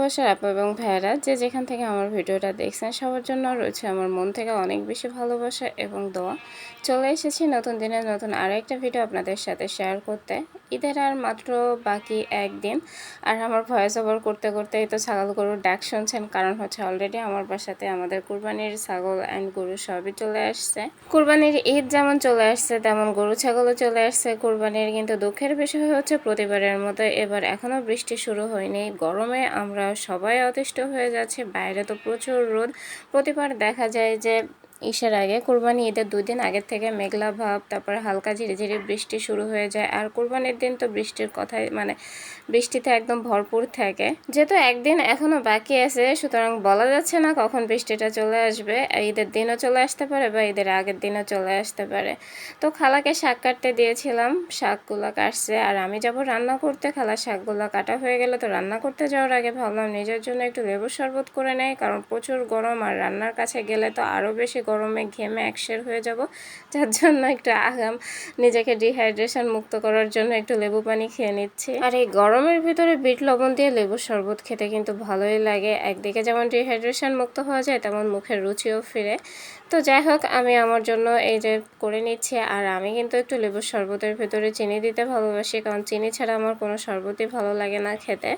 ভালোবাসার আপু এবং ভাইয়েরা যে যেখান থেকে আমার ভিডিওটা দেখছেন, সবার জন্য রয়েছে আমার মন থেকে অনেক বেশি ভালোবাসা এবং দোয়া। চলে এসেছি নতুন দিনে নতুন আরও একটা ভিডিও আপনাদের সাথে শেয়ার করতে। ঈদের আর মাত্র বাকি একদিন, আর আমার ভয়েস ওভার করতে করতেই তো ছাগল গরুর ডাক শুনছেন, কারণ হচ্ছে অলরেডি আমার বাসাতে আমাদের কুরবানির ছাগল অ্যান্ড গরু সবই চলে আসছে। কুরবানির ঈদ যেমন চলে আসছে, তেমন গরু ছাগলও চলে আসছে। কুরবানির কিন্তু দুঃখের বিষয় হচ্ছে প্রতিবারের মতো এবার এখনও বৃষ্টি শুরু হয়নি। গরমে আমরা সবাই অতিষ্ঠ হয়ে যাচ্ছে। বাইরে তো প্রচুর রোদ। প্রতিবার দেখা যায় যে ঈশের আগে। কোরবানি ঈদের দুই দিন আগের থেকে মেঘলা ভাব, তারপর হালকা ঝিরিঝিরি বৃষ্টি শুরু হয়ে যায়। আর কোরবানির দিন তো বৃষ্টির কথাই মানে বৃষ্টিতে একদম ভরপুর থাকে। যেহেতু একদিন এখনও বাকি আছে, সুতরাং বলা যাচ্ছে না কখন বৃষ্টিটা চলে আসবে। ঈদের দিনও চলে আসতে পারে বা ঈদের আগের দিনও চলে আসতে পারে। তো খালাকে শাক কাটতে দিয়েছিলাম, শাকগুলো কাটছে। আর আমি যাব রান্না করতে। খালা শাকগুলো কাটা হয়ে গেলে তো রান্না করতে যাওয়ার আগে ভাবলাম নিজের জন্য একটু লেবুর শরবত করে নেয় কারণ প্রচুর গরম। আর রান্নার কাছে গেলে তো আরও বেশি গরমে ঘেমে একশের হয়ে যাব। যার জন্য একটু আগাম নিজেকে ডিহাইড্রেশন মুক্ত করার জন্য একটু লেবু পানি খেয়ে নিচ্ছি। আর এই গরমের ভিতরে বিট লবণ দিয়ে লেবুর শরবত খেতে কিন্তু ভালোই লাগে। একদিকে যেমন ডিহাইড্রেশন মুক্ত হওয়া যায়, তেমন মুখের রুচিও ফিরে। তো যাই হোক, আমি আমার জন্য এই যে করে নিচ্ছি। আর আমি কিন্তু একটু লেবুর শরবতের ভেতরে চিনি দিতে ভালোবাসি, কারণ চিনি ছাড়া আমার কোনো শরবতই ভালো লাগে না খেতে।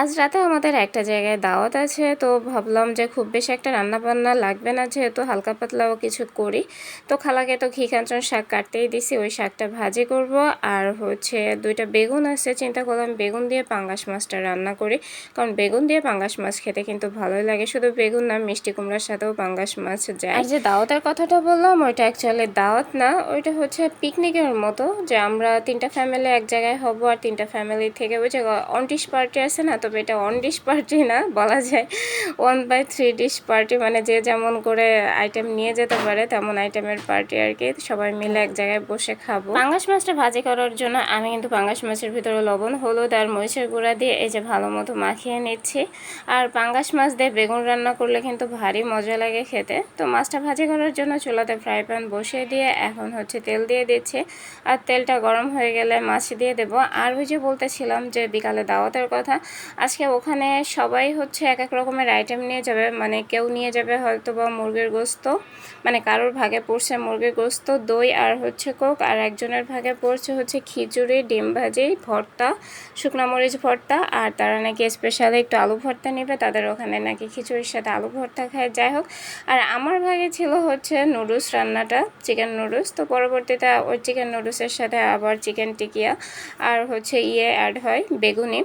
আজ রাতে আমাদের একটা জায়গায় দাওয়াত আছে, তো ভাবলাম যে খুব বেশি একটা রান্না বান্না লাগবে না, যেহেতু হালকা পাতলাও কিছু করি। তো খালাকে তো ঘি কাঞ্চন শাক কাটতেই দিছি, ওই শাকটা ভাজি করব। আর হচ্ছে দুইটা বেগুন আছে, চিন্তা করলাম বেগুন দিয়ে পাঙ্গাস মাছটা রান্না করি। কারণ বেগুন দিয়ে পাঙ্গাস মাছ খেতে কিন্তু ভালোই লাগে। শুধু বেগুন না, মিষ্টি কুমড়ার সাথেও পাঙ্গাস মাছ যায়। আর যে দাওয়াতের কথাটা বললাম, ওইটা অ্যাকচুয়ালি দাওয়াত না, ওইটা হচ্ছে পিকনিকের মতো। যে আমরা তিনটা ফ্যামিলি এক জায়গায় হব আর তিনটা ফ্যামিলি থেকে ওই যে অন ডিশ পার্টি আছে না, তবে এটা অন ডিশ পার্টি না, বলা যায়। One by three dish party মানে যে যেমন করে আইটেম নিয়ে যেতে পারে তেমন আইটেমের পার্টি আর কি। সবাই মিলে এক জায়গায় বসে খাব। পাঙ্গাস মাছটা ভাজি করার জন্য আমি কিন্তু পাঙ্গাস মাছের ভিতরে লবণ, হলুদ আর মরিচের গুঁড়া দিয়ে এই যে ভালো মতো মাখিয়ে নিচ্ছি। আর পাঙ্গাস মাছ দিয়ে বেগুন রান্না করলে কিন্তু ভারী মজা লাগে খেতে। তো মাছটা ভাজি করার জন্য চুলাতে ফ্রাই প্যান বসিয়ে দিয়ে এখন হচ্ছে তেল দিয়ে দিচ্ছে। আর তেলটা গরম হয়ে গেলে মাছ দিয়ে দেব। আর ওই যে বলতেছিলাম যে বিকালে দাওয়াতের কথা, আজকে ওখানে সবাই হচ্ছে এক এক রকমের আইটেম নিয়ে যাবে। মানে কেউ নিয়ে যাবে হয়তো বা মুরগির গোস্ত মানে কারোর ভাগে পড়ছে মুরগির গোস্ত, দই আর হচ্ছে কোক, আর একজনের ভাগে পড়ছে হচ্ছে খিচুড়ি, ডিম ভাজি, ভর্তা, শুকনো মরিচ ভর্তা, আর তারা নাকি স্পেশালি একটু আলু ভর্তা নেবে, তাদের ওখানে নাকি খিচুড়ির সাথে আলু ভর্তা খায়, যাই হোক। আর আমার ভাগে ছিল হচ্ছে নুডলস রান্নাটা চিকেন নুডলস, তো পরবর্তীতে ওই চিকেন নুডলসের সাথে আবার চিকেন টিকিয়া আর হচ্ছে ইয়ে অ্যাড হয়, বেগুনি।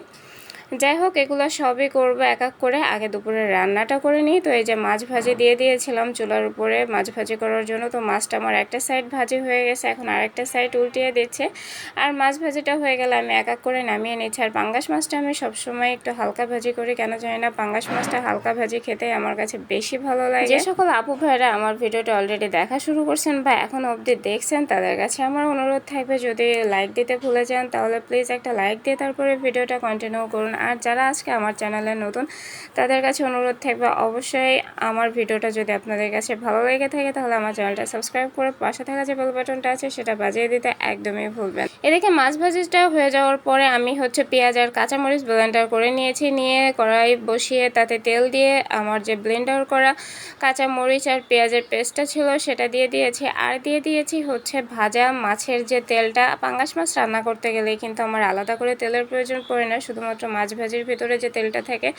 যাই হোক, এগুলো সবই করব এক এক করে। আগে দুপুরে রান্নাটা করে নিই। তো এই যে মাছ ভাজি দিয়ে দিয়েছিলাম চুলার উপরে। মাছ ভাজি করার জন্য তো মাছটা আমার একটা সাইড ভাজি হয়ে গেছে, এখন আরেকটা সাইড উল্টিয়ে দিচ্ছে। আর মাছ ভাজিটা হয়ে গেলে আমি এক এক করে নামিয়ে নিচ্ছি। আর পাঙ্গাস মাছটা আমি সবসময় একটু হালকা ভাজি করি। কেন জানি না, পাঙ্গাস মাছটা হালকা ভাজি খেতে আমার কাছে বেশি ভালো লাগে। যে সকল আপু ভাইরা আমার ভিডিওটা অলরেডি দেখা শুরু করছেন বা এখন অবধি দেখছেন, তাদের কাছে আমার অনুরোধ থাকবে, যদি লাইক দিতে ভুলে যান, তাহলে প্লিজ একটা লাইক দিয়ে তারপরে ভিডিওটা কন্টিনিউ করুন। আর যারা আজকে আমার চ্যানেলে নতুন, তাদের কাছে অনুরোধ থাকবে অবশ্যই আমার ভিডিওটা যদি আপনাদের কাছে ভালো লেগে থাকে, তাহলে আমার চ্যানেলটা সাবস্ক্রাইব করে পাশে থাকা যে বেল বাটনটা আছে, সেটা বাজিয়ে দিতে একদমই ভুলবেন এদিকে মাছ ভাজিটা হয়ে যাওয়ার পরে আমি হচ্ছে পেঁয়াজ আর কাঁচামরিচ ব্লেন্ডার করে নিয়েছি, নিয়ে কড়াই বসিয়ে তাতে তেল দিয়ে আমার যে ব্লেন্ডার করা কাঁচামরিচ আর পেঁয়াজের পেস্টটা ছিল, সেটা দিয়ে দিয়েছি। আর দিয়ে দিয়েছি হচ্ছে ভাজা মাছের যে তেলটা, পাঙ্গাস মাছ রান্না করতে গেলে কিন্তু আমার আলাদা করে তেলের প্রয়োজন পড়ে না, শুধুমাত্র মাছ ভাজির ভিতরে যে তেলটা থাকে,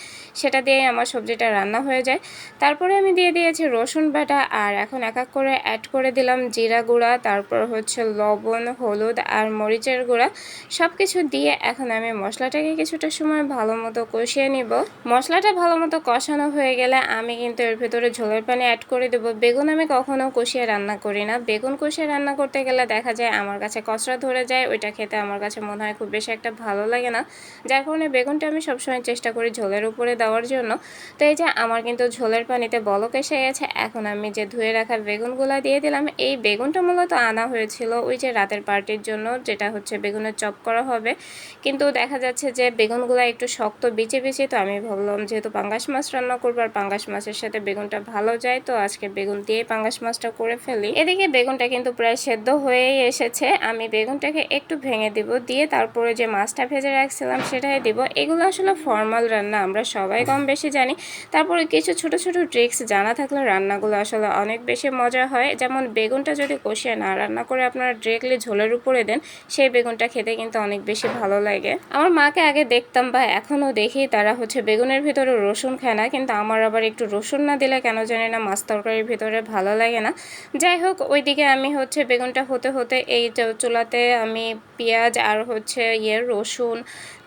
সেটা দিয়েই আমার সবজিটা রান্না হয়ে যায়। তারপরে আমি দিয়ে দিয়েছি রসুন বাটা, আর এখন এক এক করে অ্যাড করে দিলাম জিরা গুঁড়া, তারপর হচ্ছে লবণ, হলুদ আর মরিচের গুঁড়া। সব কিছু দিয়ে এখন আমি মশলাটাকে কিছুটা সময় ভালো মতো কষিয়ে নিব। মশলাটা ভালো মতো কষানো হয়ে গেলে আমি কিন্তু এর ভেতরে ঝোলের পানি অ্যাড করে দেবো। বেগুন আমি কখনো কষিয়ে রান্না করি না। বেগুন কষিয়ে রান্না করতে গেলে দেখা যায় আমার কাছে কচরা ধরে যায়, ওইটা খেতে আমার কাছে মনে হয় খুব বেশি একটা ভালো লাগে না। যার কারণে বেগুনটা আমি সবসময় চেষ্টা করি ঝোলের উপরে দেওয়ার জন্য। তো এই যে আমার কিন্তু ঝোলের পানিতে বলক এসে গেছে, এখন আমি যে ধুয়ে রাখা বেগুনগুলো দিয়ে দিলাম, এই বেগুনটা মূলত আনা হয়েছিল ওই যে রাতের পার্টির জন্য, যেটা হচ্ছে বেগুনের চপ করা হবে। কিন্তু দেখা যাচ্ছে যে বেগুনগুলো একটু শক্ত, বিচে বিচে, তো আমি ভাবলাম যেহেতু পাঙ্গাস মাছ রান্না করব, আর পাঙ্গাস মাছের সাথে বেগুনটা ভালো যায়, তো আজকে বেগুন দিয়ে পাঙ্গাস মাছটা করে ফেলি। এদিকে বেগুনটা কিন্তু প্রায় সেদ্ধ হয়েই এসেছে, আমি বেগুনটাকে একটু ভেঙে দিব, দিয়ে তারপরে যে মাছটা ভেজে রাখছিলাম সেটাই দিব এগুলো আসলে ফর্মাল রান্না, আমরা সবাই কম বেশি জানি। তারপরে কিছু ছোট ছোট ট্রিক্স জানা থাকলে রান্নাগুলো আসলে অনেক বেশি মজা হয়। যেমন বেগুনটা যদি কষিয়ে না রান্না করে আপনারা ডিরেক্টলি ঝোলের উপরে দেন, সেই বেগুনটা খেতে কিন্তু অনেক বেশি ভালো লাগে। আমার মাকে আগে দেখতাম বা এখনও দেখি তারা হচ্ছে বেগুনের ভিতরে রসুন খায় না, কিন্তু আমার আবার একটু রসুন না দিলে কেন জানি না মাছ তরকারির ভিতরে ভালো লাগে না। যাই হোক, ওইদিকে আমি হচ্ছে বেগুনটা হতে হতে এই চুলাতে আমি পেঁয়াজ আর হচ্ছে ইয়ে রসুন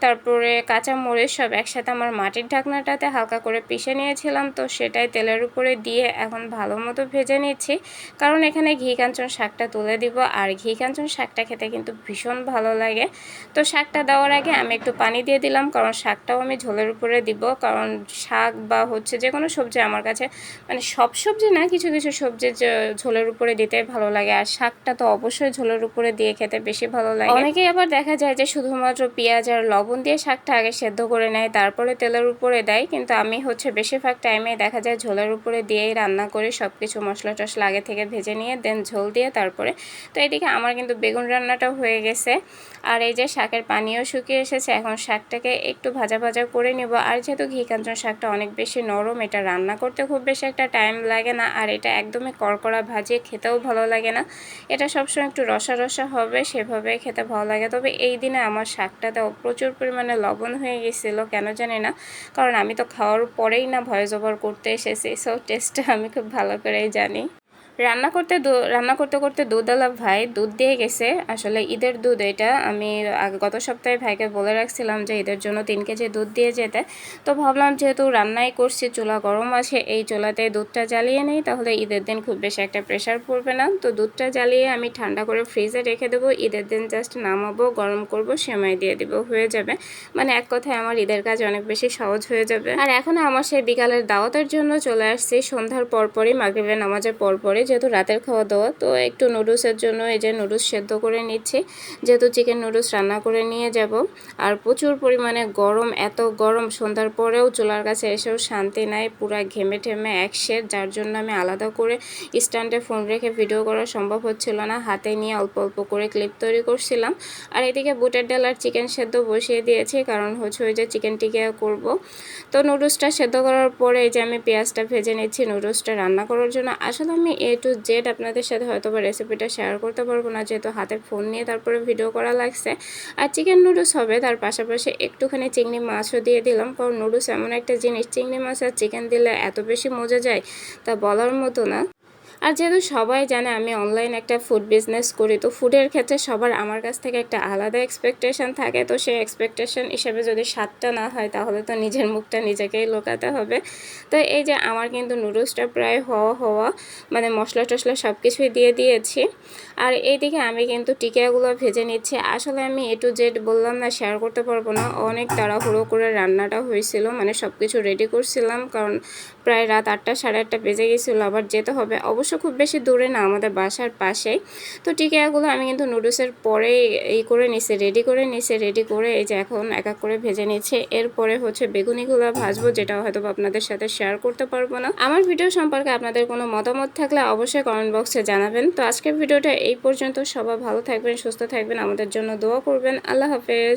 তারপরে কাঁচামরিচ সব একসাথে আমার মাটির ঢাকনাটাতে হালকা করে পিষে নিয়েছিলাম, তো সেটাই তেলের উপরে দিয়ে এখন ভালো মতো ভেজে নিচ্ছি। কারণ এখানে ঘি কাঞ্চন শাকটা তুলে দিব, আর ঘি কাঞ্চন শাকটা খেতে কিন্তু ভীষণ ভালো লাগে। তো শাকটা দেওয়ার আগে আমি একটু পানি দিয়ে দিলাম, কারণ শাকটাও আমি ঝোলের উপরে দিব, কারণ শাক বা হচ্ছে যে কোনো সবজি আমার কাছে মানে সব সবজি না, কিছু কিছু সবজি ঝোলের উপরে দিতে ভালো লাগে, আর শাকটা তো অবশ্যই ঝোলের উপরে দিয়ে খেতে বেশি ভালো লাগে। অনেকেই আবার দেখা যায় যে শুধুমাত্র পেঁয়াজ আর লবণ দিয়ে শাকটা আগে সেদ্ধ করে নেয়, তারপরে তেলের উপরে দেয়। কিন্তু আমি হচ্ছে বেশিরভাগ টাইমে দেখা যায় ঝোলের উপরে দিয়েই রান্না করে সব কিছু মশলা টশলা আগে থেকে ভেজে নিয়ে দেন ঝোল দিয়ে তারপরে। তো এদিকে আমার কিন্তু বেগুন রান্নাটাও হয়ে গেছে। আর এই যে শাকের পানিও শুকিয়ে এসেছে, এখন শাকটাকে একটু ভাজা ভাজা করে নেব। আর যেহেতু ঘি কাঞ্চন শাকটা অনেক বেশি নরম, এটা রান্না করতে খুব বেশি একটা টাইম লাগে না। আর এটা একদমই কড়কড়া ভাজিয়ে খেতেও ভালো লাগে না। এটা সবসময় একটু রসা রসা হবে, সেভাবে খেতে ভালো লাগে। তবে এই দিনে আমার শাকটাতে প্রচুর পরিমাণে লবণ হয়ে গেছিল, কেন জানি না। কারণ আমি তো খাওয়ার পরেই না ভয়েস ওভার করতে এসেছি সো টেস্টটা আমি খুব ভালো করেই জানি। রান্না করতে রান্না করতে করতে দুধ দুধওয়ালা ভাই দুধ দিয়ে গেছে। আসলে ঈদের দুধ এটা। আমি গত সপ্তাহে ভাইকে বলে রাখছিলাম যে ঈদের জন্য তিন কেজি দুধ দিয়ে যেতে। তো ভাবলাম যেহেতু রান্নাই করছি, চুলা গরম আছে, এই চুলাতে দুধটা জ্বালিয়ে নেই, তাহলে ঈদের দিন খুব বেশি একটা প্রেশার পড়বে না। তো দুধটা জ্বালিয়ে আমি ঠান্ডা করে ফ্রিজে রেখে দেবো। ঈদের দিন জাস্ট নামাবো, গরম করব, সেমাই দিয়ে দেবো, হয়ে যাবে। মানে এক কথায় আমার ঈদের কাজ অনেক বেশি সহজ হয়ে যাবে। আর এখন আমার সেই বিকালের দাওয়াতের জন্য চলে আসছি। সন্ধ্যার পরপরই, মাগরিবের নামাজের পরপরই যেহেতু রাতের খাওয়া দাওয়া, তো একটু নুডলসের জন্য এই যে নুডলস সেদ্ধ করে নিচ্ছি। যেহেতু চিকেন নুডলস রান্না করে নিয়ে যাব। আর প্রচুর পরিমাণে গরম, এত গরম, সন্ধ্যার পরেও চুলার কাছে এসেও শান্তি নাই, পুরা ঘেমে ঠেমে একশের যার জন্য আমি আলাদা করে স্ট্যান্ডে ফোন রেখে ভিডিও করা সম্ভব হচ্ছিল না। হাতে নিয়ে অল্প অল্প করে ক্লিপ তৈরি করছিলাম। আর এদিকে বুটের ডাল আর চিকেন সেদ্ধ বসিয়ে দিয়েছি, কারণ হচ্ছে ওই যে চিকেন টিকিয়া করব। তো নুডলসটা সেদ্ধ করার পরে এই যে আমি পেঁয়াজটা ভেজে নিচ্ছি, নুডলসটা রান্না করার জন্য। আসলে আমি এ টু জেড আপনাদের সাথে হয়তো বা রেসিপিটা শেয়ার করতে পারব না, যেহেতু হাতে ফোন নিয়ে তারপরে ভিডিও করা লাগছে। আর চিকেন নুডলস হবে, তার পাশাপাশি একটুখানি চিংড়ি মাছও দিয়ে দিলাম, কারণ নুডলস এমন একটা জিনিস, চিংড়ি মাছ আর চিকেন দিলে এত বেশি মজা যায় তা বলার মতো না। আর যেহেতু সবাই জানে আমি অনলাইন একটা ফুড বিজনেস করি, তো ফুডের ক্ষেত্রে সবার আমার কাছ থেকে একটা আলাদা এক্সপেকটেশন থাকে। তো সেই এক্সপেকটেশন হিসেবে যদি স্বাদটা না হয়, তাহলে তো নিজের মুখটা নিজেকেই লোকাতে হবে। তো এই যে আমার কিন্তু নুডলসটা প্রায় হওয়া হওয়া মানে মশলা টশলা সব কিছুই দিয়ে দিয়েছি। আর এইদিকে আমি কিন্তু টিকিয়াগুলো ভেজে নিচ্ছি। আসলে আমি এ টু জেড বললাম না শেয়ার করতে পারব না। অনেক তাড়াহুড়ো করে রান্নাটা হয়েছিল মানে সব কিছু রেডি করছিলাম, কারণ প্রায় রাত আটটা, সাড়ে আটটা বেজে গেছিল, আবার যেতে হবে। অবশ্য খুব বেশি দূরে না, আমাদের বাসার পাশেই। তো টিকিয়াগুলো আমি কিন্তু নুডলসের পরে এই করে নিছি রেডি করে নিছি রেডি করে এই যে এখন এক এক করে ভেজে নিচ্ছে। এরপরে হচ্ছে বেগুনিগুলো ভাজবো যেটা হয়তো আপনাদের সাথে শেয়ার করতে পারব না। আমার ভিডিও সম্পর্কে আপনাদের কোনো মতামত থাকলে অবশ্যই কমেন্ট বক্সে জানাবেন। তো আজকের ভিডিওটা এই পর্যন্ত। সবাই ভালো থাকবেন, সুস্থ থাকবেন, আমাদের জন্য দোয়া করবেন। আল্লাহ হাফেজ।